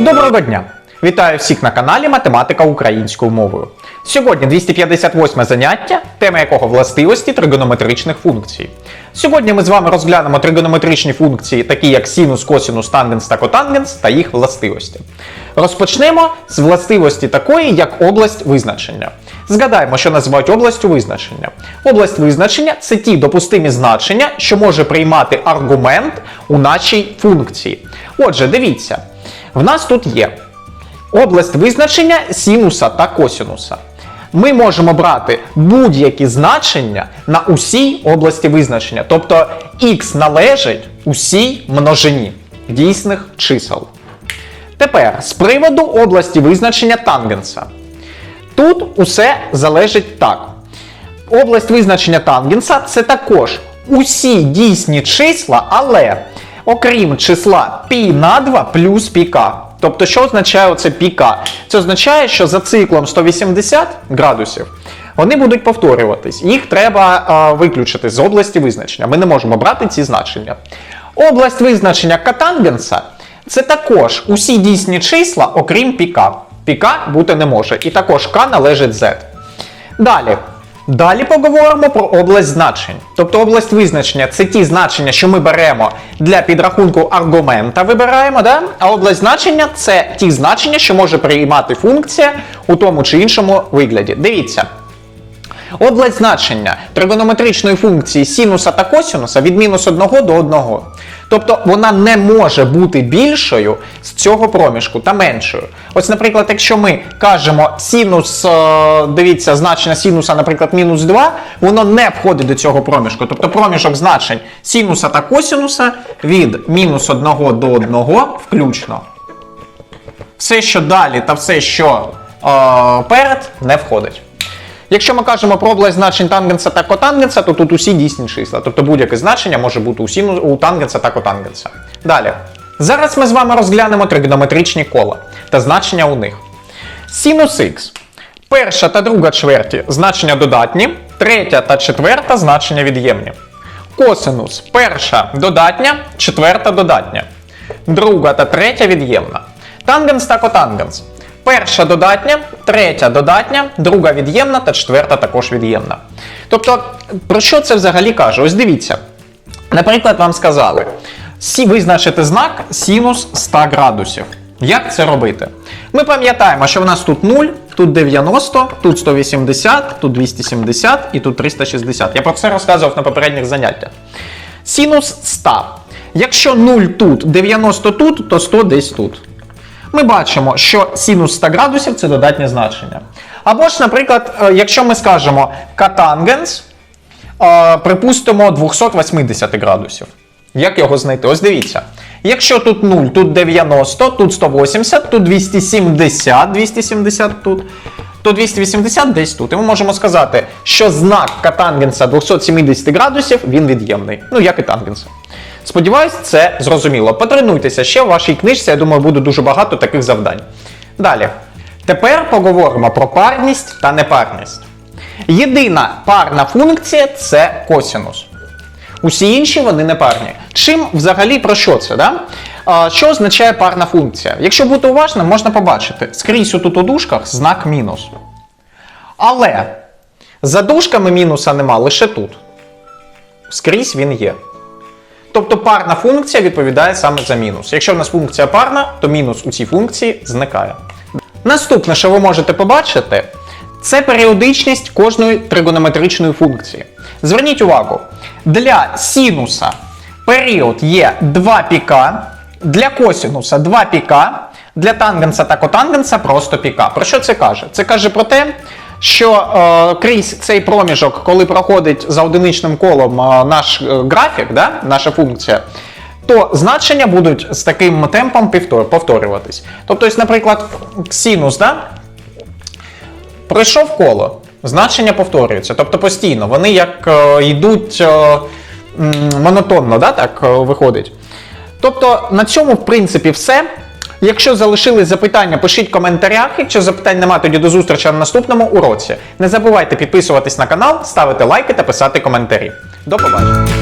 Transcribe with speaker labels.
Speaker 1: Доброго дня! Вітаю всіх на каналі Математика українською мовою. Сьогодні 258 заняття, тема якого властивості тригонометричних функцій. Сьогодні ми з вами розглянемо тригонометричні функції, такі як синус, косинус, тангенс та котангенс та їх властивості. Розпочнемо з властивості такої, як область визначення. Згадаємо, що називають областю визначення. Область визначення це ті допустимі значення, що може приймати аргумент у нашій функції. Отже, дивіться, в нас тут є область визначення синуса та косинуса. Ми можемо брати будь-які значення на усій області визначення. Тобто х належить усій множині дійсних чисел. Тепер з приводу області визначення тангенса. Тут усе залежить так. Область визначення тангенса це також усі дійсні числа, але окрім числа π на 2 плюс піка. Тобто, що означає оце піка? Це означає, що за циклом 180 градусів вони будуть повторюватись. Їх треба а, виключити з області визначення. Ми не можемо брати ці значення. Область визначення катангенса це також усі дійсні числа, окрім піка. Піка бути не може. І також k належить z. Далі. Далі поговоримо про область значень. Тобто область визначення це ті значення, що ми беремо для підрахунку аргумента, вибираємо, да? а область значення це ті значення, що може приймати функція у тому чи іншому вигляді. Дивіться. Область значення тригонометричної функції синуса та косинуса від мінус 1 до 1. Тобто вона не може бути більшою з цього проміжку та меншою. Ось, наприклад, якщо ми кажемо синус, е, дивіться, значення синуса, наприклад, мінус 2, воно не входить до цього проміжку. Тобто проміжок значень синуса та косинуса від мінус 1 до 1 включно. Все, що далі та все, що е, перед, не входить. Якщо ми кажемо про область значень тангенса та котангенса, то тут усі дійсні числа. Тобто будь-яке значення може бути у, у тангенса та котангенса. Далі. Зараз ми з вами розглянемо тригонометричні кола та значення у них. Синус х. Перша та друга чверті значення додатні, третя та четверта значення від'ємні. Косинус. Перша додатня, четверта додатня. Друга та третя від'ємна. Тангенс та котангенс. Перша додатня, третя додатня, друга від'ємна та четверта також від'ємна. Тобто, про що це взагалі каже? Ось дивіться. Наприклад, вам сказали, визначити знак синус 100 градусів. Як це робити? Ми пам'ятаємо, що в нас тут 0, тут 90, тут 180, тут 270 і тут 360. Я про це розказував на попередніх заняттях. Синус 100. Якщо 0 тут, 90 тут, то 100 десь тут ми бачимо, що синус 100 градусів це додатнє значення. Або ж, наприклад, е, якщо ми скажемо катангенс, е, припустимо 280 градусів. Як його знайти? Ось дивіться. Якщо тут 0, тут 90, тут 180, тут 270, 270 тут, то 280 десь тут. І ми можемо сказати, що знак катангенса 270 градусів він від'ємний. Ну, як і тангенса. Сподіваюсь, це зрозуміло. Потренуйтеся ще в вашій книжці, я думаю, буде дуже багато таких завдань. Далі. Тепер поговоримо про парність та непарність. Єдина парна функція це косинус. Усі інші вони не парні. Чим взагалі про що це? Да? Що означає парна функція? Якщо бути уважним, можна побачити скрізь тут у дужках знак мінус. Але за дужками мінуса нема лише тут. Скрізь він є. Тобто парна функція відповідає саме за мінус. Якщо в нас функція парна, то мінус у цій функції зникає. Наступне, що ви можете побачити, це періодичність кожної тригонометричної функції. Зверніть увагу, для синуса період є 2 піка, для косинуса 2 піка, для тангенса та котангенса просто піка. Про що це каже? Це каже про те, що е, крізь цей проміжок, коли проходить за одиничним колом е, наш е, графік, да, наша функція, то значення будуть з таким темпом повтор- повторюватись. Тобто, наприклад, синус, да, пройшов коло, значення повторюються, тобто постійно. Вони як е, йдуть е, монотонно, да, так е, виходить. Тобто на цьому, в принципі, все. Якщо залишились запитання, пишіть в коментарях. Якщо запитань немає, тоді до зустрічі на наступному уроці. Не забувайте підписуватись на канал, ставити лайки та писати коментарі. До побачення!